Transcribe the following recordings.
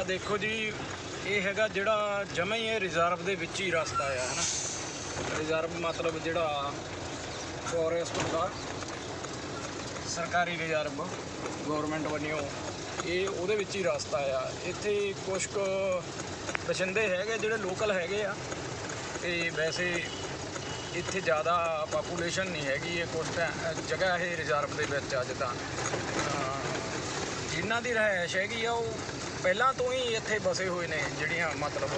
ਆ ਦੇਖੋ ਜੀ, ਇਹ ਹੈਗਾ ਜਿਹੜਾ ਜਮਾ ਹੀ ਇਹ ਰਿਜ਼ਰਵ ਦੇ ਵਿੱਚ ਹੀ ਰਸਤਾ ਆ, ਹਨਾ? ਰਿਜ਼ਰਵ ਮਤਲਬ ਜਿਹੜਾ ਫੋਰੈਸਟ ਦਾ ਸਰਕਾਰੀ ਰਿਜ਼ਰਵ ਗਵਰਨਮੈਂਟ ਵੱਲੋਂ, ਇਹ ਉਹਦੇ ਵਿੱਚ ਹੀ ਰਸਤਾ ਆ। ਇੱਥੇ ਕੁਝ ਕੁ ਬਸਿੰਦੇ ਹੈਗੇ, ਜਿਹੜੇ ਲੋਕਲ ਹੈਗੇ ਆ। ਤੇ ਵੈਸੇ ਇੱਥੇ ਜ਼ਿਆਦਾ ਪਾਪੂਲੇਸ਼ਨ ਨਹੀਂ ਹੈਗੀ, ਇਹ ਕੁਝ ਜਗ੍ਹਾ ਇਹ ਰਿਜ਼ਰਵ ਦੇ ਵਿੱਚ ਆ, ਜਿੱਦਾਂ ਜਿਨ੍ਹਾਂ ਦੀ ਰਹਿائش ਹੈਗੀ ਆ, ਉਹ ਪਹਿਲਾਂ ਤੋਂ ਹੀ ਇੱਥੇ ਵਸੇ ਹੋਏ ਨੇ ਜਿਹੜੀਆਂ ਮਤਲਬ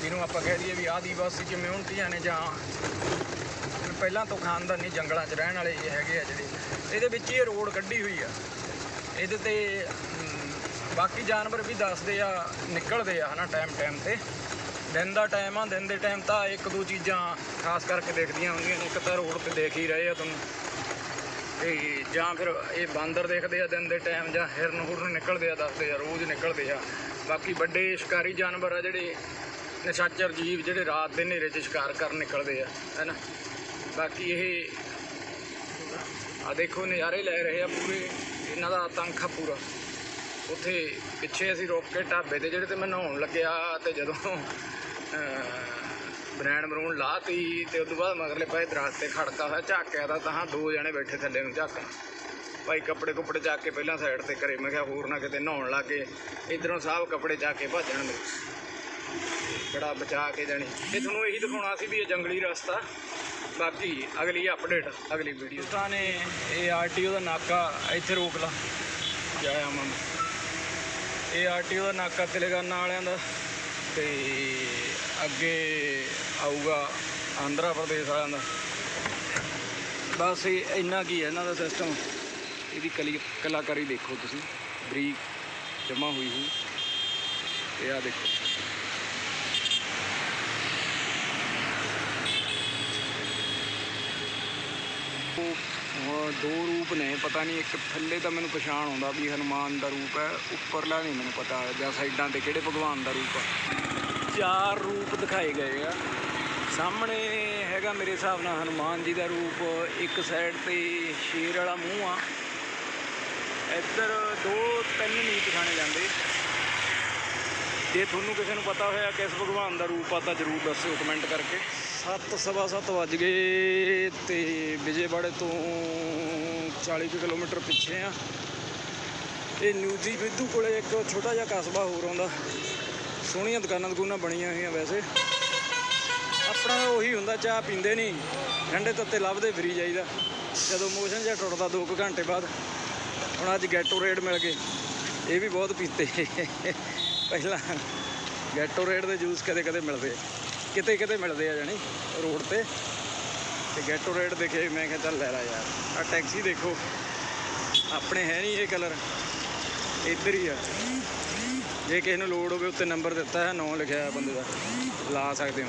ਜਿਹਨੂੰ ਆਪਾਂ ਕਹਿ ਦਈਏ ਵੀ ਆਦੀਵਾਸੀ ਕਮਿਊਨਿਟੀਆਂ ਨੇ ਜਾਂ ਪਹਿਲਾਂ ਤੋਂ ਖਾਨਦਾਨੀ ਜੰਗਲਾਂ 'ਚ ਰਹਿਣ ਵਾਲੇ ਇਹ ਹੈਗੇ ਆ ਜਿਹੜੇ, ਇਹਦੇ ਵਿੱਚ ਹੀ ਇਹ ਰੋਡ ਕੱਢੀ ਹੋਈ ਆ। ਇਹਦੇ ਤੇ ਬਾਕੀ ਜਾਨਵਰ ਵੀ ਦੱਸਦੇ ਆ, ਨਿਕਲਦੇ ਆ ਹਨਾ ਟਾਈਮ ਟਾਈਮ ਤੇ। ਦਿਨ ਦਾ ਟਾਈਮ ਆ, ਦਿਨ ਦੇ ਟਾਈਮ ਤਾਂ ਇੱਕ ਦੋ ਚੀਜ਼ਾਂ ਖਾਸ ਕਰਕੇ ਦੇਖਦੀਆਂ ਹੁੰਦੀਆਂ ਨੇ। ਇੱਕ ਤਾਂ ਰੋਡ ਤੇ ਦੇਖ ਹੀ ਰਹੇ ਆ ਤੁਹਾਨੂੰ। ਤੇ ਜਾਂ ਫਿਰ ਇਹ ਬਾਂਦਰ ਦੇਖਦੇ ਆ ਦਿਨ ਦੇ ਟਾਈਮ ਜਾਂ ਹਿਰਨ ਹੁਰਨ ਨਿਕਲਦੇ ਆ, ਦੱਸਦੇ ਆ, ਰੋਜ਼ ਨਿਕਲਦੇ ਆ। ਬਾਕੀ ਵੱਡੇ ਸ਼ਿਕਾਰੀ ਜਾਨਵਰ ਆ ਜਿਹੜੇ ਨਿਸ਼ਾਚਰ ਜੀਵ ਜਿਹੜੇ ਰਾਤ ਦੇ ਹਨੇਰੇ 'ਚ ਸ਼ਿਕਾਰ ਕਰਨ ਨਿਕਲਦੇ ਆ, ਹੈਨਾ? ਬਾਕੀ ਇਹ ਆ ਦੇਖੋ, ਨਜ਼ਾਰੇ ਲੈ ਰਹੇ ਆ ਪੂਰੇ, ਇਹਨਾਂ ਦਾ ਆਤੰਕ ਆ ਪੂਰਾ। ਉੱਥੇ ਪਿੱਛੇ ਅਸੀਂ ਰੋਕ ਕੇ ਢਾਬੇ ਤੇ ਜਿਹੜੇ ਤੇ ਮੈਂ ਨਹਾਉਣ ਲੱਗਿਆ ਤੇ ਜਦੋਂ ਬਰੈਣ ਬਰੂਣ ਲਾਤੀ ਤੇ ਉਸ ਤੋਂ ਬਾਅਦ ਮਗਰਲੇ ਪਾਸੇ ਦਰਖਤ ਤੇ ਖੜਕਾ ਹੋਇਆ ਝਾਕਿਆ ਦਾ ਤਾਂ ਦੋ ਜਣੇ ਬੈਠੇ ਥੱਲੇ ਨੂੰ ਝਾਕਣ। ਭਾਈ ਕੱਪੜੇ ਕੁੱਪੜੇ ਚੱਕ ਕੇ ਪਹਿਲਾਂ ਸਾਈਡ ਤੇ ਕਰੇ ਮੈਂ ਕਿਹਾ ਹੋਰ ਨਾ ਕਿਤੇ ਨਹਾਉਣ ਲੱਗੇ। ਇਧਰੋਂ ਸਾਹਿਬ ਕੱਪੜੇ ਚੱਕ ਕੇ ਭੱਜਣ ਮੇਰੇ ਬੜਾ ਬਚਾ ਕੇ ਜਾਣੀ। ਇਹ ਤੁਹਾਨੂੰ ਇਹੀ ਦਿਖਾਉਣਾ ਸੀ ਵੀ ਇਹ ਜੰਗਲੀ ਰਸਤਾ। ਬਾਕੀ ਅਗਲੀ ਅਪਡੇਟ ਅਗਲੀ ਵੀਡੀਓ ਤਾਂ ਨੇ ਇਹ ਆਰਟੀਓ ਦਾ ਨਾਕਾ ਇੱਥੇ ਰੋਕ ਲਾ। ਜਾਇਆ ਮਨ ਇਹ ਆਰਟੀਓ ਦਾ ਨਾਕਾ ਤੇਲੰਗਾਨਾ ਵਾਲਿਆਂ ਦਾ। ਤੇ ਅੱਗੇ ਆਊਗਾ ਆਂਧਰਾ ਪ੍ਰਦੇਸ਼ ਵਾਲਿਆਂ ਦਾ। ਬਸ ਇਹ ਇੰਨਾ ਕੀ ਹੈ ਇਹਨਾਂ ਦਾ ਸਿਸਟਮ ਇਹਦੀ ਕਲੀ ਕਲਾਕਾਰੀ ਦੇਖੋ ਤੁਸੀਂ। ਬਰੀਕ ਜਮਾ ਹੋਈ ਹੋਈ। ਇਹ ਆ ਦੇਖੋ। ਦੋ ਰੂਪ ਨੇ, ਪਤਾ ਨਹੀਂ, ਇੱਕ ਥੱਲੇ ਤਾਂ ਮੈਨੂੰ ਪਛਾਣ ਆਉਂਦਾ ਵੀ ਹਨੂਮਾਨ ਦਾ ਰੂਪ ਹੈ, ਉੱਪਰਲਾ ਨਹੀਂ ਮੈਨੂੰ ਪਤਾ, ਜਾਂ ਸਾਈਡਾਂ ਤੇ ਕਿਹੜੇ ਭਗਵਾਨ ਦਾ ਰੂਪ ਆ ਚਾਰ ਰੂਪ ਦਿਖਾਏ ਗਏ ਆ। ਸਾਹਮਣੇ ਹੈਗਾ ਮੇਰੇ ਹਿਸਾਬ ਨਾਲ ਹਨੂਮਾਨ ਜੀ ਦਾ ਰੂਪ, ਇੱਕ ਸਾਈਡ ਤੇ ਸ਼ੇਰ ਵਾਲਾ ਮੂੰਹ ਆ। ਇੱਧਰ ਦੋ ਤਿੰਨ ਨਹੀਂ ਪਛਾਣੇ ਜਾਂਦੇ। ਜੇ ਤੁਹਾਨੂੰ ਕਿਸੇ ਨੂੰ ਪਤਾ ਹੋਇਆ ਕਿਸ ਭਗਵਾਨ ਦਾ ਰੂਪ ਆ ਤਾਂ ਜਰੂਰ ਦੱਸਿਓ ਕਮੈਂਟ ਕਰਕੇ। ਸੱਤ, ਸਵਾ ਸੱਤ ਵੱਜ ਗਏ ਤੇ ਵਿਜੇਵਾੜੇ ਤੋਂ 40 ਕੁ ਕਿਲੋਮੀਟਰ ਪਿੱਛੇ ਆ। ਇਹ ਨਿਊਜੀ ਵਿਦੂ ਕੋਲੇ ਇੱਕ ਛੋਟਾ ਜਿਹਾ ਕਸਬਾ ਹੋਰ ਆਉਂਦਾ। ਸੋਹਣੀਆਂ ਦੁਕਾਨਾਂ ਦੁਕਾਨਾਂ ਬਣੀਆਂ ਹੋਈਆਂ ਵੈਸੇ। ਆਪਣਾ ਉਹੀ ਹੁੰਦਾ, ਚਾਹ ਪੀਂਦੇ ਨਹੀਂ ਠੰਡੇ ਤੱਤੇ ਲੱਭਦੇ ਫਰੀ ਜਾਈਦਾ। ਜਦੋਂ ਮੋਸ਼ਨ ਜਿਹਾ ਟੁੱਟਦਾ 2 ਘੰਟੇ ਬਾਅਦ, ਹੁਣ ਅੱਜ ਗੈਟੋ ਰੇਡ ਮਿਲ ਗਏ। ਇਹ ਵੀ ਬਹੁਤ ਪੀਤੇ। ਪਹਿਲਾਂ ਗੈਟੋ ਰੇਡ ਦੇ ਜੂਸ ਕਦੇ ਕਦੇ ਮਿਲਦੇ। ਕਿਤੇ ਕਿਤੇ ਮਿਲਦੇ ਆ ਜਾਣੀ, ਰੋਡ ਤੇ। ਤੇ ਗੈਟੋਰੇਡ ਦੇਖੇ, ਮੈਂ ਕਿਹਾ ਚੱਲ ਲੈ ਲਾ ਯਾਰ। ਆ ਟੈਕਸੀ ਦੇਖੋ। ਆਪਣੇ ਹੈ ਨਹੀਂ ਇਹ ਕਲਰ ਇੱਧਰ ਹੀ ਆ। ਜੇ ਕਿਸੇ ਨੂੰ ਲੋੜ ਹੋਵੇ ਉੱਤੇ ਨੰਬਰ ਦਿੱਤਾ ਹੈ, ਨਾਂ ਲਿਖਿਆ ਹੈ ਬੰਦੇ ਦਾ। ਲਾ ਸਕਦੇ ਹੋ।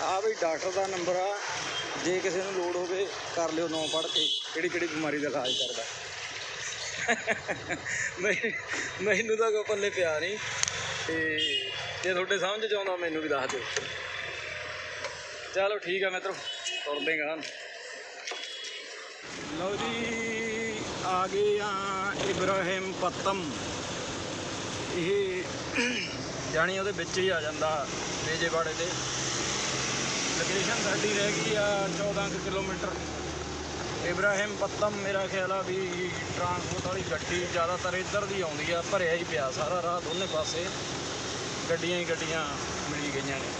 ਆ ਵੀ ਡਾਕਟਰ ਦਾ ਨੰਬਰ ਆ। ਜੇ ਕਿਸੇ ਨੂੰ ਲੋੜ ਹੋਵੇ ਕਰ ਲਿਓ ਨਾਂ ਪੜ੍ਹ ਕੇ, ਕਿਹੜੀ ਕਿਹੜੀ ਬਿਮਾਰੀ ਦਾ ਇਲਾਜ ਕਰਦਾ। ਮੈਂ- ਮੈਨੂੰ ਤਾਂ ਕੋਈ ਪੱਲੇ ਪਿਆ ਨਹੀਂ। ਤੇ ਜੇ ਤੁਹਾਡੇ ਸਮਝ ਚ ਆਉਂਦਾ, ਮੈਨੂੰ ਵੀ ਦੱਸ ਦਿਓ। ਚਲੋ ਠੀਕ ਆ ਮਿੱਤਰੋ, ਤੁਰਦੇ ਗਾ ਲਓ ਜੀ, ਆ ਗਏ ਆ ਇਬਰਾਹਿਮ ਪਤਮ। ਇਹ ਜਾਣੀ ਉਹਦੇ ਵਿੱਚ ਹੀ ਆ ਜਾਂਦਾ ਬੇਜੇਵਾੜੇ ਦੇ। ਲੋਕੇਸ਼ਨ ਸਾਡੀ ਰਹਿ ਗਈ ਆ 14 ਕੁ ਕਿਲੋਮੀਟਰ। ਇਬਰਾਹਿਮ ਪਤਮ ਮੇਰਾ ਖਿਆਲ ਆ ਵੀ ਟਰਾਂਸਪੋਰਟ ਵਾਲੀ ਗੱਡੀ ਜ਼ਿਆਦਾਤਰ ਇੱਧਰ ਦੀ ਆਉਂਦੀ ਆ, ਭਰਿਆ ਹੀ ਪਿਆ ਸਾਰਾ ਰਾਹ ਦੋਨੇ ਪਾਸੇ। ਗੱਡੀਆਂ ਹੀ ਗੱਡੀਆਂ ਮਿਲੀ ਗਈਆਂ ਨੇ।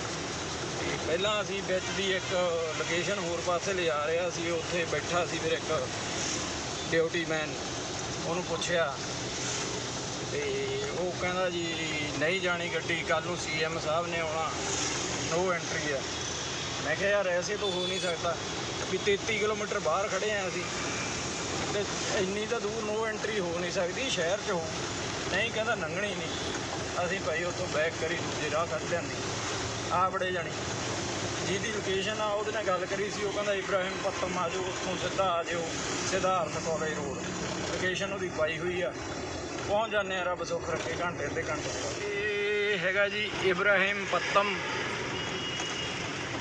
ਪਹਿਲਾਂ ਅਸੀਂ ਵਿੱਚ ਦੀ ਇੱਕ ਲੋਕੇਸ਼ਨ ਹੋਰ ਪਾਸੇ ਲਿਜਾ ਰਿਹਾ ਸੀ ਉੱਥੇ ਬੈਠਾ ਸੀ ਫਿਰ ਇੱਕ ਡਿਊਟੀ ਮੈਨ ਉਹਨੂੰ ਪੁੱਛਿਆ ਤੇ ਉਹ ਕਹਿੰਦਾ ਜੀ, ਨਹੀਂ ਜਾਣੀ ਗੱਡੀ ਕੱਲ ਨੂੰ ਸੀਐਮ ਸਾਹਿਬ ਨੇ ਆਉਣਾ। ਨੋ ਐਂਟਰੀ ਆ। ਮੈਂ ਕਿਹਾ, ਯਾਰ, ਐਸੇ ਤਾਂ ਹੋ ਨਹੀਂ ਸਕਦਾ ਵੀ 33 ਕਿਲੋਮੀਟਰ ਬਾਹਰ ਖੜੇ ਆ ਅਸੀਂ। ਤੇ ਇੰਨੀ ਤਾਂ ਦੂਰ ਨੋ ਐਂਟਰੀ ਹੋ ਨਹੀਂ ਸਕਦੀ, ਸ਼ਹਿਰ 'ਚ ਹੋ। ਨਹੀਂ, ਕਹਿੰਦਾ ਲੰਘਣੀ ਨਹੀਂ। ਅਸੀਂ ਭਾਈ ਉੱਥੋਂ ਬੈਕ ਕਰੀ, ਦੂਜੇ ਰਾਹ ਕੱਢ ਲਿਆਂਦੀ। ਆ ਬੜੇ ਜਾਣੀ। ਜਿਹਦੀ ਲੋਕੇਸ਼ਨ ਆ, ਉਹਦੇ ਨਾਲ ਗੱਲ ਕਰੀ ਸੀ, ਉਹ ਕਹਿੰਦਾ ਇਬਰਾਹਿਮ ਪੱਤਮ ਆ ਜਾਓ, ਉੱਥੋਂ ਸਿੱਧਾ ਆ ਜਾਓ, ਸਿਧਾਰਥ ਕਾਲਜ ਰੋਡ। ਲੋਕੇਸ਼ਨ ਉਹਦੀ ਪਾਈ ਹੋਈ ਆ। ਪਹੁੰਚ ਜਾਂਦੇ ਆ ਰੱਬ ਸੁੱਖ ਰੱਖੇ, ਘੰਟੇ ਅੱਧੇ ਘੰਟੇ ਇਹ ਹੈਗਾ ਜੀ ਇਬਰਾਹਿਮ ਪੱਤਮ।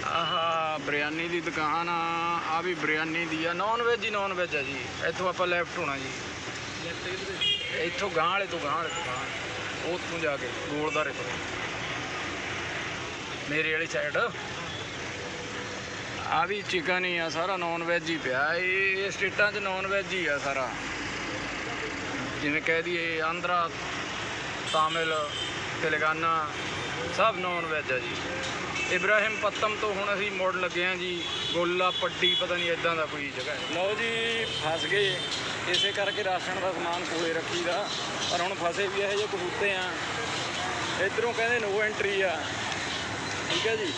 ਆਹਾ, ਬਿਰਿਆਨੀ ਦੀ ਦੁਕਾਨ ਆ ਆ ਵੀ ਬਿਰਿਆਨੀ ਦੀ ਆ। ਨਾਨ ਵੈਜ ਹੀ ਨਾਨ ਵੈਜ ਆ ਜੀ। ਇੱਥੋਂ ਆਪਾਂ ਲੈਫਟ ਹੋਣਾ ਜੀ। ਇੱਥੋਂ ਗਾਂ ਵਾਲੇ ਤੋਂ ਗਾਂ ਵਾਲੇ ਤੋਂ ਗਾਂਹ ਉੱਥੋਂ ਜਾ ਕੇ, ਗੋਲਦਾਰੇ ਤੋਂ। ਮੇਰੇ ਵਾਲੀ ਸਾਈਡ ਆ ਵੀ ਚਿਕਨ ਹੀ ਆ, ਸਾਰਾ ਨਾਨ ਵੈਜ ਹੀ ਪਿਆ। ਇਹ ਸਟੇਟਾਂ 'ਚ ਨਾਨ ਵੈਜ ਹੀ ਆ ਸਾਰਾ। ਜਿਵੇਂ ਕਹਿ ਦਈਏ, ਆਂਧਰਾ, ਤਾਮਿਲ, ਤੇਲੰਗਾਨਾ, ਸਭ ਨਾਨ ਵੈਜ ਆ ਜੀ। ਇਬਰਾਹਿਮ ਪੱਤਮ ਤੋਂ ਹੁਣ ਅਸੀਂ ਮੁੜ ਲੱਗੇ ਆ ਜੀ, ਗੋਲਾ ਪੱਡੀ ਪਤਾ ਨਹੀਂ ਇਦਾਂ ਦਾ ਕੋਈ ਜਗ੍ਹਾ ਹੈ। ਲਓ ਜੀ, ਫਸ ਗਏ। ਇਸੇ ਕਰਕੇ ਰਾਸ਼ਨ ਦਾ ਸਮਾਨ ਕੋਲੇ ਰੱਖੀਦਾ। ਪਰ ਹੁਣ ਫਸੇ ਵੀ ਇਹੋ ਜਿਹੇ ਕਬੂਤੇ ਆ। ਇਧਰੋਂ ਕਹਿੰਦੇ ਨੋ ਐਂਟਰੀ ਆ। ਠੀਕ ਹੈ ਜੀ?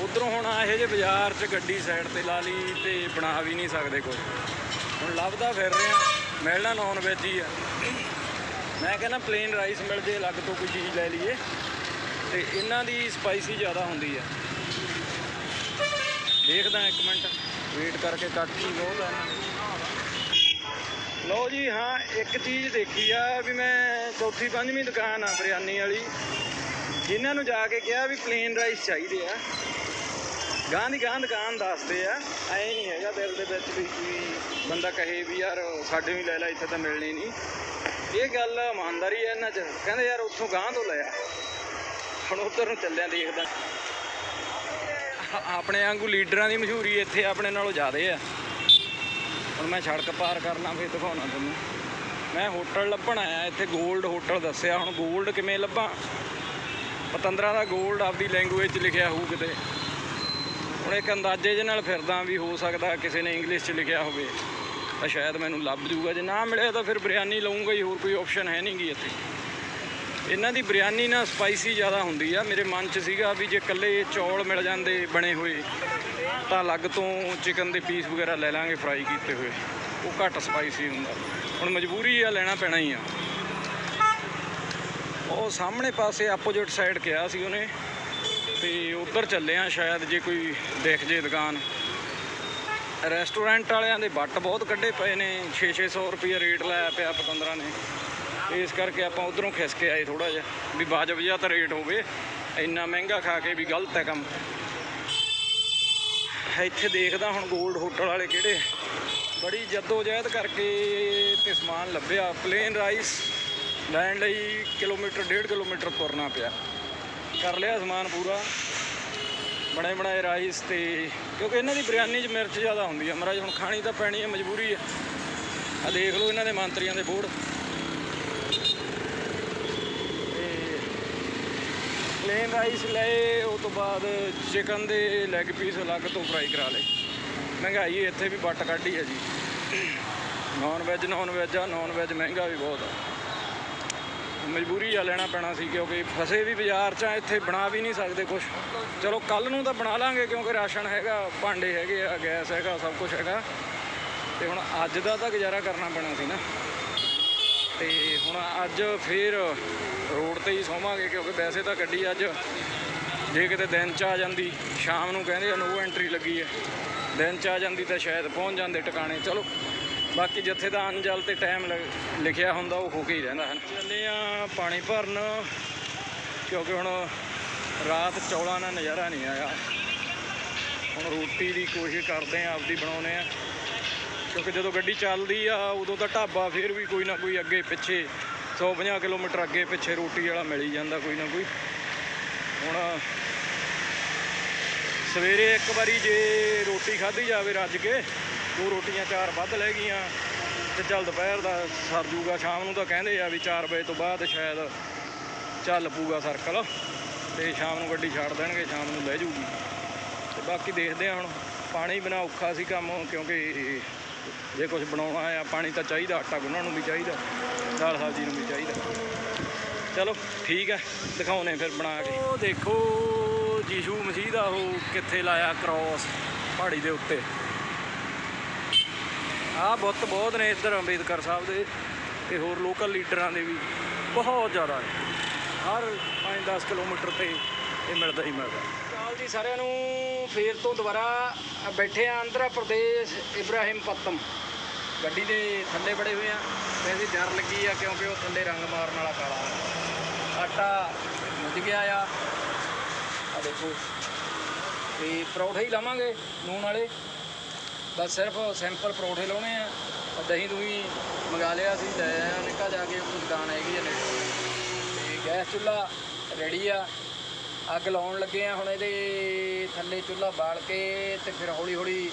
ਉਧਰੋਂ ਹੁਣ ਇਹੋ ਜਿਹੇ ਬਾਜ਼ਾਰ 'ਚ ਗੱਡੀ ਸਾਈਡ ਤੇ ਲਾ ਲਈ ਤੇ ਬਣਾ ਵੀ ਨਹੀਂ ਸਕਦੇ ਕੋਈ। ਹੁਣ ਲੱਭਦਾ ਫਿਰ ਰਹੇ, ਮਿਲਣਾ ਨਾਨ ਵੈਜ ਹੀ ਆ। ਮੈਂ ਕਹਿੰਦਾ ਪਲੇਨ ਰਾਈਸ ਮਿਲ ਜੇ, ਅਲੱਗ ਤੋਂ ਕੋਈ ਚੀਜ਼ ਲੈ ਲਈਏ। ਤੇ ਇਹਨਾਂ ਦੀ ਸਪਾਈਸੀ ਜ਼ਿਆਦਾ ਹੁੰਦੀ ਆ। ਦੇਖਦਾ ਇੱਕ ਮਿੰਟ ਵੇਟ ਕਰਕੇ ਕੱਟ ਹੀ ਬਹੁਤ ਆ ਲਓ ਜੀ, ਹਾਂ, ਇੱਕ ਚੀਜ਼ ਦੇਖੀ ਆ ਵੀ ਮੈਂ ਚੌਥੀ ਪੰਜਵੀਂ ਦੁਕਾਨ ਆ, ਬਿਰਿਆਨੀ ਵਾਲੀ। ਜਿਨ੍ਹਾਂ ਨੂੰ ਜਾ ਕੇ ਕਿਹਾ ਵੀ ਪਲੇਨ ਰਾਈਸ ਚਾਹੀਦੇ ਆ। ਗਾਂ ਦੀ ਗਾਂ ਦੁਕਾਨ ਦੱਸਦੇ ਆ, ਐ ਨਹੀਂ ਹੈਗਾ ਦਿਲ ਦੇ ਵਿੱਚ ਵੀ ਕੀ ਬੰਦਾ ਕਹੇ ਵੀ ਯਾਰ ਸਾਡੇ ਵੀ ਲੈ ਲੈ, ਇੱਥੇ ਤਾਂ ਮਿਲਣੀ ਨਹੀਂ। ਇਹ ਗੱਲ ਇਮਾਨਦਾਰੀ ਹੈ ਇਹਨਾਂ 'ਚ। ਕਹਿੰਦੇ ਯਾਰ ਉੱਥੋਂ ਗਾਂ ਤੋਂ ਲਿਆ। ਹੁਣ ਉੱਧਰ ਨੂੰ ਚੱਲਿਆ ਦੇਖਦਾ। ਆਪਣੇ ਵਾਂਗੂ ਲੀਡਰਾਂ ਦੀ ਮਸ਼ਹੂਰੀ ਇੱਥੇ ਆਪਣੇ ਨਾਲੋਂ ਜ਼ਿਆਦਾ ਆ। ਹੁਣ ਮੈਂ ਸੜਕ ਪਾਰ ਕਰਨਾ, ਫੇਰ ਦਿਖਾਉਣਾ ਤੁਹਾਨੂੰ। ਮੈਂ ਹੋਟਲ ਲੱਭਣ ਆਇਆ, ਇੱਥੇ ਗੋਲਡ ਹੋਟਲ ਦੱਸਿਆ। ਹੁਣ ਗੋਲਡ ਕਿਵੇਂ ਲੱਭਾਂ? ਪਤੰਦਰਾ ਦਾ ਗੋਲਡ ਆਪਦੀ ਲੈਂਗੁਏਜ 'ਚ ਲਿਖਿਆ ਹੋਊ ਕਿਤੇ। ਹੁਣ ਇੱਕ ਅੰਦਾਜ਼ੇ ਜਿਹੇ ਨਾਲ ਫਿਰਦਾ ਵੀ ਹੋ ਸਕਦਾ ਕਿਸੇ ਨੇ ਇੰਗਲਿਸ਼ 'ਚ ਲਿਖਿਆ ਹੋਵੇ। ਤਾਂ ਸ਼ਾਇਦ ਮੈਨੂੰ ਲੱਭ ਜੂਗਾ ਜੇ ਨਾ ਮਿਲਿਆ ਤਾਂ ਫਿਰ ਬਿਰਿਆਨੀ ਲਵਾਂਗਾ ਹੀ ਹੋਰ ਕੋਈ ਆਪਸ਼ਨ ਹੈ ਨਹੀਂਗੀ ਇੱਥੇ। ਇਹਨਾਂ ਦੀ ਬਿਰਿਆਨੀ ਨਾ ਸਪਾਈਸੀ ਜ਼ਿਆਦਾ ਹੁੰਦੀ ਆ। ਮੇਰੇ ਮਨ 'ਚ ਸੀਗਾ ਵੀ ਜੇ ਇਕੱਲੇ ਚੌਲ ਮਿਲ ਜਾਂਦੇ ਬਣੇ ਹੋਏ, ਤਾਂ ਅਲੱਗ ਤੋਂ ਚਿਕਨ ਦੇ ਪੀਸ ਵਗੈਰਾ ਲੈ ਲਾਂਗੇ ਫਰਾਈ ਕੀਤੇ ਹੋਏ। ਉਹ ਘੱਟ ਸਪਾਈਸੀ ਹੁੰਦਾ। ਹੁਣ ਮਜਬੂਰੀ ਆ, ਲੈਣਾ ਪੈਣਾ ਹੀ ਆ। ਉਹ ਸਾਹਮਣੇ ਪਾਸੇ ਆਪੋਜ਼ਿਟ ਸਾਈਡ ਕਿਹਾ ਸੀ ਉਹਨੇ ਤੇ ਉੱਧਰ ਚੱਲੇ ਆ ਸ਼ਾਇਦ ਜੇ ਕੋਈ ਦੇਖ ਜੇ ਦੁਕਾਨ। ਰੈਸਟੋਰੈਂਟ ਵਾਲਿਆਂ ਦੇ ਬੱਟ ਬਹੁਤ ਕੱਢੇ ਪਏ ਨੇ 6-600 ਰੁਪਏ ਰੇਟ ਲਾਇਆ ਪਿਆ ਪਤੰਦਰਾਂ ਨੇ। ਇਸ ਕਰਕੇ ਆਪਾਂ ਉਧਰੋਂ ਖਿਸ ਕੇ ਆਏ ਥੋੜਾ ਜਿਹਾ ਵੀ ਵਾਜਬ ਜਿਹਾ ਤਾਂ ਰੇਟ ਹੋਵੇ, ਇੰਨਾ ਮਹਿੰਗਾ ਖਾ ਕੇ ਵੀ ਗਲਤ ਹੈ ਕੰਮ। ਇੱਥੇ ਦੇਖਦਾ ਹੁਣ 골ਡ ਹੋਟਲ ਵਾਲੇ ਕਿਹੜੇ। ਬੜੀ ਜੱਦੋ ਜਹਿਦ ਕਰਕੇ ਤੇ ਸਮਾਨ ਲੱਭਿਆ ਪਲੇਨ ਰਾਈਸ ਲੈਣ ਲਈ ਕਿਲੋਮੀਟਰ, ਡੇਢ ਕਿਲੋਮੀਟਰ ਤੁਰਨਾ ਪਿਆ। ਕਰ ਲਿਆ ਸਮਾਨ ਪੂਰਾ। ਬਣੇ ਬਣਾਏ ਰਾਈਸ ਤੇ ਕਿਉਂਕਿ ਇਹਨਾਂ ਦੀ ਬਿਰਿਆਨੀ 'ਚ ਮਿਰਚ ਜ਼ਿਆਦਾ ਹੁੰਦੀ ਆ। ਮਹਾਰਾਜ, ਹੁਣ ਖਾਣੀ ਤਾਂ ਪੈਣੀ ਹੈ ਮਜਬੂਰੀ ਹੈ ਆ ਦੇਖ ਲਓ ਇਹਨਾਂ ਦੇ ਮੰਤਰੀਆਂ ਦੇ ਬੋਰਡ। ਤੇ ਪਲੇਨ ਰਾਈਸ ਲਏ, ਉਹ ਤੋਂ ਬਾਅਦ ਚਿਕਨ ਦੇ ਲੈਗ ਪੀਸ ਅਲੱਗ ਤੋਂ ਫਰਾਈ ਕਰਾ ਲਏ। ਮਹਿੰਗਾਈ ਇੱਥੇ ਵੀ ਵੱਟ ਕੱਢੀ ਹੈ ਜੀ। ਨਾਨ ਵੈਜ ਨਾਨ ਵੈਜ ਆ ਨਾਨ ਵੈਜ ਮਹਿੰਗਾ ਵੀ ਬਹੁਤ ਆ। ਮਜਬੂਰੀ ਆ ਲੈਣਾ ਪੈਣਾ ਸੀ ਕਿਉਂਕਿ ਫਸੇ ਵੀ ਬਾਜ਼ਾਰ 'ਚ ਆ, ਇੱਥੇ ਬਣਾ ਵੀ ਨਹੀਂ ਸਕਦੇ ਕੁਝ ਚਲੋ ਕੱਲ ਨੂੰ ਤਾਂ ਬਣਾ ਲਾਂਗੇ ਕਿਉਂਕਿ ਰਾਸ਼ਨ ਹੈਗਾ, ਭਾਂਡੇ ਹੈਗੇ ਆ, ਗੈਸ ਹੈਗਾ, ਸਭ ਕੁਝ ਹੈਗਾ। ਤੇ ਹੁਣ ਅੱਜ ਦਾ ਤਾਂ ਗੁਜ਼ਾਰਾ ਕਰਨਾ ਪੈਣਾ ਸੀ ਨਾ। ਤੇ ਹੁਣ ਅੱਜ ਫੇਰ ਰੋਡ ਤੇ ਹੀ ਸੋਵਾਂਗੇ ਕਿਉਂਕਿ ਵੈਸੇ ਤਾਂ ਗੱਡੀ ਅੱਜ ਜੇ ਕਿਤੇ ਦਿਨ ਚ ਆ ਜਾਂਦੀ, ਸ਼ਾਮ ਨੂੰ ਕਹਿੰਦੇ ਆ ਨੋ ਐਂਟਰੀ ਲੱਗੀ ਹੈ। ਦਿਨ ਚ ਆ ਜਾਂਦੀ ਤਾਂ ਸ਼ਾਇਦ ਪਹੁੰਚ ਜਾਂਦੇ ਟਿਕਾਣੇ। ਚਲੋ ਬਾਕੀ ਜਿੱਥੇ ਦਾ ਅਨਜਲ ਤੇ ਟਾਈਮ ਲਿਖਿਆ ਹੁੰਦਾ, ਉਹ ਹੋ ਕੇ ਹੀ ਰਹਿੰਦਾ ਹਨ ਚੱਲੇ ਆ ਪਾਣੀ ਭਰਨ, ਕਿਉਂਕਿ ਹੁਣ ਰਾਤ ਚੌਲਾਂ ਨਾਲ ਨਜ਼ਾਰਾ ਨਹੀਂ ਆਇਆ। ਹੁਣ ਰੋਟੀ ਦੀ ਕੋਸ਼ਿਸ਼ ਕਰਦੇ ਆ ਆਪਦੀ ਬਣਾਉਨੇ ਆ ਕਿਉਂਕਿ ਜਦੋਂ ਗੱਡੀ ਚੱਲਦੀ ਆ, ਉਦੋਂ ਤਾਂ ਢਾਬਾ ਫਿਰ ਵੀ ਕੋਈ ਨਾ ਕੋਈ ਅੱਗੇ ਪਿੱਛੇ 150 ਕਿਲੋਮੀਟਰ ਅੱਗੇ ਪਿੱਛੇ ਰੋਟੀ ਵਾਲਾ ਮਿਲ ਹੀ ਜਾਂਦਾ ਕੋਈ ਨਾ ਕੋਈ। ਹੁਣ ਸਵੇਰੇ ਇੱਕ ਵਾਰੀ ਜੇ ਰੋਟੀ ਖਾਧੀ ਜਾਵੇ ਰੱਜ ਕੇ ਦੋ ਰੋਟੀਆਂ, ਚਾਰ ਵੱਧ ਲੈ ਗਈਆਂ ਤੇ ਚੱਲ ਦੁਪਹਿਰ ਦਾ ਸਰ ਜੂਗਾ, ਸ਼ਾਮ ਨੂੰ ਤਾਂ ਕਹਿੰਦੇ ਆ ਵੀ 4 ਵਜੇ ਤੋਂ ਬਾਅਦ ਸ਼ਾਇਦ ਚੱਲ ਪੂਗਾ ਸਰਕਲ ਤੇ ਸ਼ਾਮ ਨੂੰ ਗੱਡੀ ਛੱਡ ਦੇਣਗੇ, ਸ਼ਾਮ ਨੂੰ ਲੈ ਜੂਗੀ। ਤੇ ਬਾਕੀ ਦੇਖਦੇ ਆ ਹੁਣ, ਪਾਣੀ ਬਿਨਾ ਔਖਾ ਸੀ ਕੰਮ, ਕਿਉਂਕਿ ਜੇ ਕੁਝ ਬਣਾਉਣਾ ਆ ਪਾਣੀ ਤਾਂ ਚਾਹੀਦਾ, ਆਟਾ ਗੁੰਨਣ ਨੂੰ ਵੀ ਚਾਹੀਦਾ, ਦਾਲ ਸਬਜ਼ੀ ਨੂੰ ਵੀ ਚਾਹੀਦਾ। ਚਲੋ, ਠੀਕ ਹੈ ਦਿਖਾਉਨੇ ਫਿਰ ਬਣਾ ਕੇ। ਉਹ ਦੇਖੋ, ਜੀਸ਼ੂ ਮਸੀਹ ਦਾ ਉਹ ਕਿੱਥੇ ਲਾਇਆ ਕ੍ਰੋਸ ਪਹਾੜੀ ਦੇ ਉੱਤੇ। ਆਹ ਬੁੱਤ ਬਹੁਤ ਨੇ ਇੱਧਰ ਅੰਬੇਦਕਰ ਸਾਹਿਬ ਦੇ ਤੇ ਹੋਰ ਲੋਕਲ ਲੀਡਰਾਂ ਦੇ ਵੀ। ਬਹੁਤ ਜ਼ਿਆਦਾ ਨੇ। ਹਰ 5-10 ਕਿਲੋਮੀਟਰ ਤੇ ਇਹ ਮਿਲਦਾ ਹੀ ਮਿਲਦਾ। ਕਾਲ ਜੀ ਸਾਰਿਆਂ ਨੂੰ, ਫੇਰ ਤੋਂ ਦੁਬਾਰਾ ਬੈਠੇ ਆ ਆਂਧਰਾ ਪ੍ਰਦੇਸ਼ ਇਬਰਾਹਿਮ ਪੱਤਮ। ਗੱਡੀ ਦੇ ਥੱਲੇ ਬੜੇ ਹੋਏ ਆ। ਵੈਸੇ ਡਰ ਲੱਗੀ ਆ ਕਿਉਂਕਿ ਉਹ ਥੱਲੇ ਰੰਗ ਮਾਰਨ ਵਾਲਾ ਕਾਲਾ ਆਟਾ ਮੁੱਝ ਗਿਆ ਆ। ਆ ਦੇਖੋ। ਤੇ ਪਰੌਠੇ ਹੀ ਲਾਵਾਂਗੇ ਨੂਣ ਵਾਲੇ। ਬਸ ਸਿਰਫ ਸਿੰਪਲ ਪਰੌਂਠੇ ਲਾਉਣੇ ਆ ਦਹੀਂ ਦੂਹੀ ਮੰਗਾ ਲਿਆ ਸੀ, ਲੈ ਆਇਆ ਨਿੱਕਾ ਜਾ ਕੇ ਉਹ ਦੁਕਾਨ ਹੈਗੀ ਆ ਨੇੜੇ। ਤੇ ਗੈਸ ਚੁੱਲ੍ਹਾ ਰੈਡੀ ਆ। ਅੱਗ ਲਾਉਣ ਲੱਗੇ ਆ ਹੁਣ ਇਹਦੇ ਥੱਲੇ ਚੁੱਲ੍ਹਾ ਬਾਲ ਕੇ ਤੇ ਫਿਰ ਹੌਲੀ ਹੌਲੀ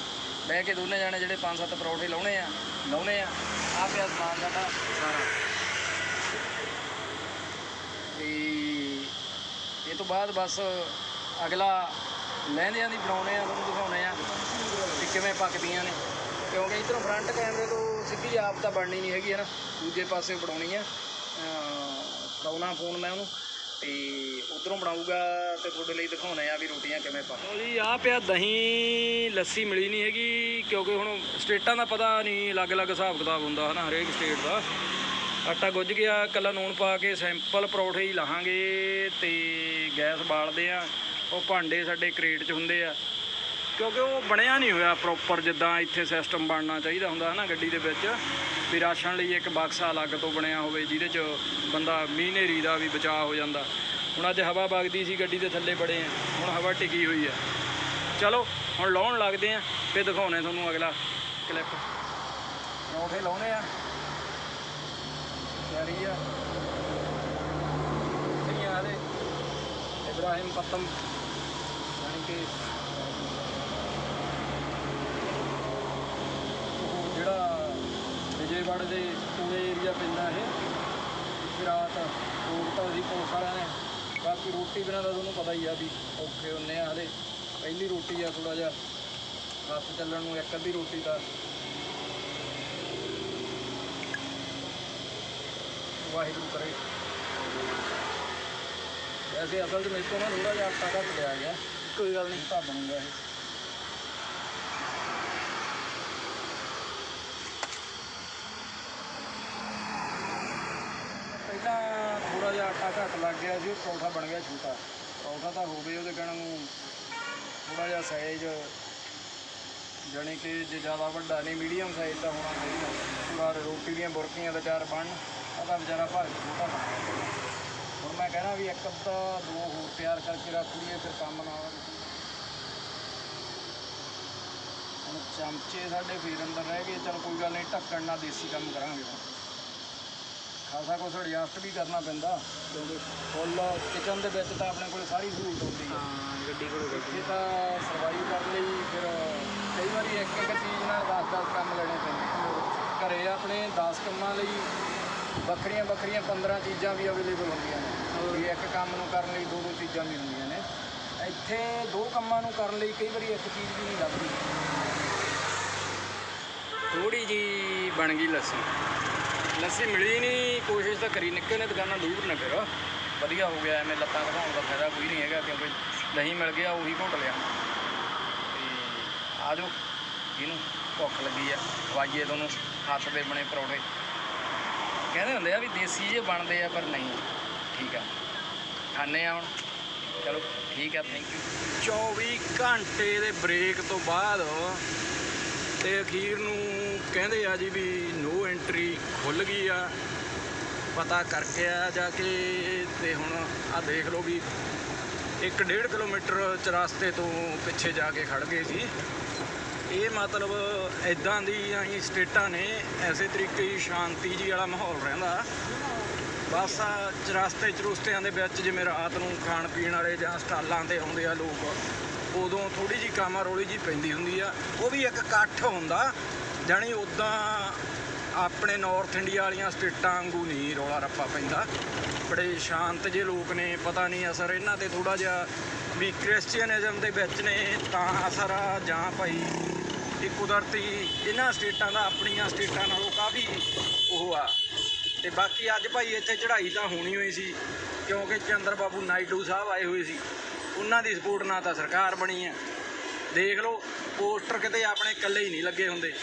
ਬਹਿ ਕੇ ਦੋਨੇ ਜਾਣੇ ਜਿਹੜੇ ਪੰਜ ਸੱਤ ਪਰੌਂਠੇ ਲਾਉਣੇ ਆ ਲਾਉਣੇ ਆ ਆ ਪਿਆ ਸਮਾਨ ਸਾਡਾ, ਸਾਰਾ। ਤੇ ਇਹ ਤੋਂ ਬਾਅਦ ਬਸ ਅਗਲਾ ਲਹਿੰਦਿਆਂ ਦੀ ਬਣਾਉਣੇ ਆ, ਤੁਹਾਨੂੰ ਦਿਖਾਉਣੇ ਆ। ਕਿਵੇਂ ਪੱਕਦੀਆਂ ਨੇ। ਕਿਉਂਕਿ ਇਧਰੋਂ ਫਰੰਟ ਕੈਮਰੇ ਤੋਂ ਸਿੱਧੀ ਆਪ ਤਾਂ ਬਣਨੀ ਨਹੀਂ ਹੈਗੀ ਹੈ ਨਾ। ਦੂਜੇ ਪਾਸੇ ਬਣਾਉਣੀ ਆ ਬਣਾਉਣਾ ਫੋਨ ਮੈਂ ਉਹਨੂੰ। ਤੇ ਉਧਰੋਂ ਬਣਾਊਗਾ ਤੇ ਤੁਹਾਡੇ ਲਈ ਦਿਖਾਉਣੇ ਆ ਵੀ ਰੋਟੀਆਂ ਕਿਵੇਂ ਪੱਕ ਜੀ ਆ ਪਿਆ ਦਹੀਂ, ਲੱਸੀ ਮਿਲੀ ਨਹੀਂ ਹੈਗੀ। ਕਿਉਂਕਿ ਹੁਣ ਸਟੇਟਾਂ ਦਾ ਪਤਾ ਨਹੀਂ, ਅਲੱਗ-ਅਲੱਗ ਹਿਸਾਬ ਕਿਤਾਬ ਹੁੰਦਾ ਹੈ ਨਾ ਹਰੇਕ ਸਟੇਟ ਦਾ। ਆਟਾ ਗੁੱਝ ਗਿਆ ਕੱਲਾ ਨੂਣ ਪਾ ਕੇ ਸਿੰਪਲ ਪਰੌਠੇ ਹੀ ਲਾਹਾਂਗੇ ਤੇ ਗੈਸ ਬਾਲਦੇ ਆ। ਉਹ ਭਾਂਡੇ ਸਾਡੇ ਕ੍ਰੇਟ 'ਚ ਹੁੰਦੇ ਆ। ਕਿਉਂਕਿ ਉਹ ਬਣਿਆ ਨਹੀਂ ਹੋਇਆ ਪ੍ਰੋਪਰ ਜਿੱਦਾਂ ਇੱਥੇ ਸਿਸਟਮ ਬਣਨਾ ਚਾਹੀਦਾ ਹੁੰਦਾ ਹੈ ਨਾ ਗੱਡੀ ਦੇ ਵਿੱਚ, ਵੀ ਰਾਸ਼ਨ ਲਈ ਇੱਕ ਬਕਸਾ ਅਲੱਗ ਤੋਂ ਬਣਿਆ ਹੋਵੇ, ਜਿਹਦੇ 'ਚ ਬੰਦਾ ਮੀਂਹ ਹਨੇਰੀ ਦਾ ਵੀ ਬਚਾਅ ਹੋ ਜਾਂਦਾ। ਹੁਣ ਅੱਜ ਹਵਾ ਵਗਦੀ ਸੀ, ਗੱਡੀ ਦੇ ਥੱਲੇ ਬੜੇ ਆ, ਹੁਣ ਹਵਾ ਟਿਕੀ ਹੋਈ ਆ। ਚਲੋ, ਹੁਣ ਲਾਉਣ ਲੱਗਦੇ ਆ, ਫਿਰ ਦਿਖਾਉਣੇ ਤੁਹਾਨੂੰ ਅਗਲਾ ਕਲਿੱਪ ਪਰੌਂਠੇ ਲਾਉਣੇ ਆ। ਤਿਆਰੀ ਆ। ਕਿੰਨੀਆਂ ਆਦੇ ਇਬਰਾਹਿਮ ਪਤਮ, ਯਾਨੀ ਕਿ ਉਹ ਜਿਹੜਾ ਵਿਜੇਵਾੜੇ ਦੇ ਪੂਰੇ ਏਰੀਆ ਪੈਂਦਾ ਇਹ। ਇੱਥੇ ਰਾਤ ਰੋਕਤਾ ਸੀ ਪੁਲਿਸ ਵਾਲਿਆਂ ਨੇ ਬਾਕੀ ਰੋਟੀ ਬਿਨਾਂ ਦਾ ਤੁਹਾਨੂੰ ਪਤਾ ਹੀ ਆ ਵੀ ਔਖੇ ਹੁੰਨੇ ਆ ਹਲੇ। ਪਹਿਲੀ ਰੋਟੀ ਆ ਥੋੜਾ ਜਿਹਾ ਹੱਥ ਚੱਲਣ ਨੂੰ ਇੱਕ ਅੱਧੀ ਰੋਟੀ ਦਾ ਵਾਹਿਗੁਰੂ ਕਰੇ। ਵੈਸੇ ਅਸਲ 'ਚ ਮੇਰੇ ਤੋਂ ਨਾ ਥੋੜਾ ਜਿਹਾ ਆਟਾ ਘੱਟ ਲਿਆ ਗਿਆ। ਕੋਈ ਗੱਲ ਨਹੀਂ। ਤਾਂ ਬਣੂਗਾ ਇਹ ਪਹਿਲਾਂ ਥੋੜਾ ਜਿਹਾ ਆਟਾ ਘੱਟ ਲੱਗ ਗਿਆ ਸੀ ਉਹ ਪਰੌਂਠਾ ਬਣ ਗਿਆ ਛੋਟਾ। ਪਰੌਂਠਾ ਤਾਂ ਹੋਵੇ ਉਹਦੇ ਕਹਿਣ ਨੂੰ ਥੋੜਾ ਜਿਹਾ ਸਾਈਜ਼ ਜਾਣੀ ਕਿ ਜੇ ਜ਼ਿਆਦਾ ਵੱਡਾ ਨਹੀਂ ਮੀਡੀਅਮ ਸਾਈਜ਼ ਦਾ ਹੋਣਾ ਚਾਹੀਦਾ। ਪੂਰਾ ਰੋਟੀ ਦੀਆਂ ਬੁਰਕੀਆਂ ਦਾ ਚਾਰ ਬਣ ਉਹਦਾ ਵਿਚਾਰਾ ਭਰ ਕੇ ਛੋਟਾ ਬਣ ਹੁਣ ਮੈਂ ਕਹਿਣਾ ਵੀ ਇੱਕ ਅੱਧਾ ਦੋ ਹੋਰ ਤਿਆਰ ਕਰਕੇ ਰੱਖ ਲਈਏ, ਫਿਰ ਕੰਮ ਨਾ ਹੁਣ ਚਮਚੇ ਸਾਡੇ ਫੇਰ ਅੰਦਰ ਰਹਿ ਗਏ, ਚਲ ਕੋਈ ਗੱਲ ਨਹੀਂ, ਢੱਕਣ ਨਾਲ ਦੇਸੀ ਕੰਮ ਕਰਾਂਗੇ। ਖਾਸਾ ਕੁਛ ਐਡਜਸਟ ਵੀ ਕਰਨਾ ਪੈਂਦਾ। ਕਿਉਂਕਿ ਫੁੱਲ ਕਿਚਨ ਦੇ ਵਿੱਚ ਤਾਂ ਆਪਣੇ ਕੋਲ ਸਾਰੀ ਸਹੂਲਤ ਹੁੰਦੀ ਹੈ। ਹਾਂ ਗੱਡੀ ਕੋਲ ਗੱਡੀ। ਇਹ ਤਾਂ ਸਰਵਾਈਵ ਕਰਨ ਲਈ ਫਿਰ ਕਈ ਵਾਰੀ ਇੱਕ ਇੱਕ ਚੀਜ਼ ਨਾਲ 10-10 ਕੰਮ ਲੈਣੇ ਪੈਂਦੇ ਘਰੇ ਆਪਣੇ 10 ਕੰਮਾਂ ਲਈ ਵੱਖਰੀਆਂ ਵੱਖਰੀਆਂ 15 ਚੀਜ਼ਾਂ ਵੀ ਅਵੇਲੇਬਲ ਹੁੰਦੀਆਂ ਨੇ। ਵੀ ਇੱਕ ਕੰਮ ਨੂੰ ਕਰਨ ਲਈ ਦੋ ਦੋ ਚੀਜ਼ਾਂ ਵੀ ਹੁੰਦੀਆਂ ਨੇ। ਇੱਥੇ ਦੋ ਕੰਮਾਂ ਨੂੰ ਕਰਨ ਲਈ ਕਈ ਵਾਰੀ ਇੱਕ ਚੀਜ਼ ਵੀ ਨਹੀਂ ਲੱਭਦੀ ਥੋੜੀ ਜੀ ਬਣ ਗਈ ਲੱਸੀ। ਲੱਸੀ ਮਿਲੀ ਨਹੀਂ, ਕੋਸ਼ਿਸ਼ ਤਾਂ ਕਰੀ, ਨਿੱਕੇ ਨੇ ਦੁਕਾਨਾਂ ਦੂਰ ਨਾ ਫਿਰ। ਵਧੀਆ ਹੋ ਗਿਆ, ਐਵੇਂ ਲੱਤਾਂ ਦਿਖਾਉਣ ਦਾ ਫਾਇਦਾ ਕੋਈ ਨਹੀਂ ਹੈਗਾ, ਕਿਉਂਕਿ ਨਹੀਂ ਮਿਲ ਗਿਆ, ਉਹੀ ਘੁੱਟ ਲਿਆ। ਤੇ ਆ ਜਾਓ ਇਹਨੂੰ ਭੁੱਖ ਲੱਗੀ ਆ, ਖਵਾਈਏ ਤੁਹਾਨੂੰ, ਹੱਥ ਦੇ ਬਣੇ ਪਰੌਂਠੇ। ਕਹਿੰਦੇ ਹੁੰਦੇ ਆ ਵੀ ਦੇਸੀ ਜੇ ਬਣਦੇ ਆ, ਪਰ ਨਹੀਂ। ਠੀਕ ਆ। ਖਾਣੇ ਆ ਹੁਣ। ਚਲੋ, ਠੀਕ ਆ ਥੈਂਕ ਯੂ 24 ਘੰਟੇ ਦੇ ਬ੍ਰੇਕ ਤੋਂ ਬਾਅਦ ਤੇ ਅਖੀਰ ਨੂੰ ਕਹਿੰਦੇ ਆ ਜੀ ਵੀ ਨੋ ਐਂਟਰੀ ਖੁੱਲ ਗਈ ਆ। ਪਤਾ ਕਰਕੇ ਆ ਜਾ ਕੇ ਤੇ ਹੁਣ ਆ ਦੇਖ ਲਓ ਵੀ 1.5 ਕਿਲੋਮੀਟਰ ਚਰਸਤੇ ਤੋਂ ਪਿੱਛੇ ਜਾ ਕੇ ਖੜ ਗਏ ਸੀ। ਇਹ ਮਤਲਬ ਇਦਾਂ ਦੀਆਂ ਹੀ ਸਟੇਟਾਂ ਨੇ, ਐਸੇ ਤਰੀਕੇ ਹੀ ਸ਼ਾਂਤੀ ਜੀ ਵਾਲਾ ਮਾਹੌਲ ਰਹਿੰਦਾ। ਬਸ ਆ ਚਰਸਤੇ ਚਰੁਸਤਿਆਂ ਦੇ ਵਿੱਚ ਜਿਵੇਂ ਰਾਤ ਨੂੰ ਖਾਣ ਪੀਣ ਵਾਲੇ ਜਾਂ ਸਟਾਲਾਂ ਤੇ ਆਉਂਦੇ ਆ ਲੋਕ, ਉਦੋਂ ਥੋੜੀ ਜੀ ਕਾਮਾ ਰੋਲੀ ਜੀ ਪੈਂਦੀ ਹੁੰਦੀ ਆ। ਉਹ ਵੀ ਇੱਕ ਇਕੱਠ ਹੁੰਦਾ, ਜਾਣੀ ਉਦਾਂ ਆਪਣੇ ਨਾਰਥ ਇੰਡੀਆ ਵਾਲੀਆਂ ਸਟੇਟਾਂ ਵਾਂਗੂ ਨਹੀਂ ਰੌਲਾ ਰੱਪਾ ਪੈਂਦਾ। ਬੜੇ ਸ਼ਾਂਤ ਜੇ ਲੋਕ ਨੇ, ਪਤਾ ਨਹੀਂ ਅਸਰ ਇਹਨਾਂ ਤੇ ਥੋੜਾ ਜਿਹਾ ਵੀ ਕ੍ਰਿਸਚੀਅਨਿਜ਼ਮ ਦੇ ਵਿੱਚ ਨੇ, ਤਾਂ ਅਸਰ ਆ ਜਾਂ ਭਾਈ ਇਹ ਕੁਦਰਤੀ ਇਹਨਾਂ ਸਟੇਟਾਂ ਦਾ, ਆਪਣੀਆਂ ਸਟੇਟਾਂ ਨਾਲੋਂ ਕਾਫੀ ਉਹ ਆ। ਤੇ ਬਾਕੀ ਅੱਜ ਭਾਈ ਇੱਥੇ ਚੜ੍ਹਾਈ ਤਾਂ ਹੋਣੀ ਹੋਈ ਸੀ, ਕਿਉਂਕਿ ਚੰਦਰ ਬਾਬੂ ਨਾਇਡੂ ਸਾਹਿਬ ਆਏ ਹੋਏ ਸੀ। ਉਹਨਾਂ ਦੀ ਸਪੋਰਟ ਨਾਲ ਤਾਂ ਸਰਕਾਰ ਬਣੀ ਹੈ ਦੇਖ ਲਓ, ਪੋਸਟਰ ਕਿਤੇ ਆਪਣੇ ਇਕੱਲੇ ਹੀ ਨਹੀਂ ਲੱਗੇ ਹੁੰਦੇ।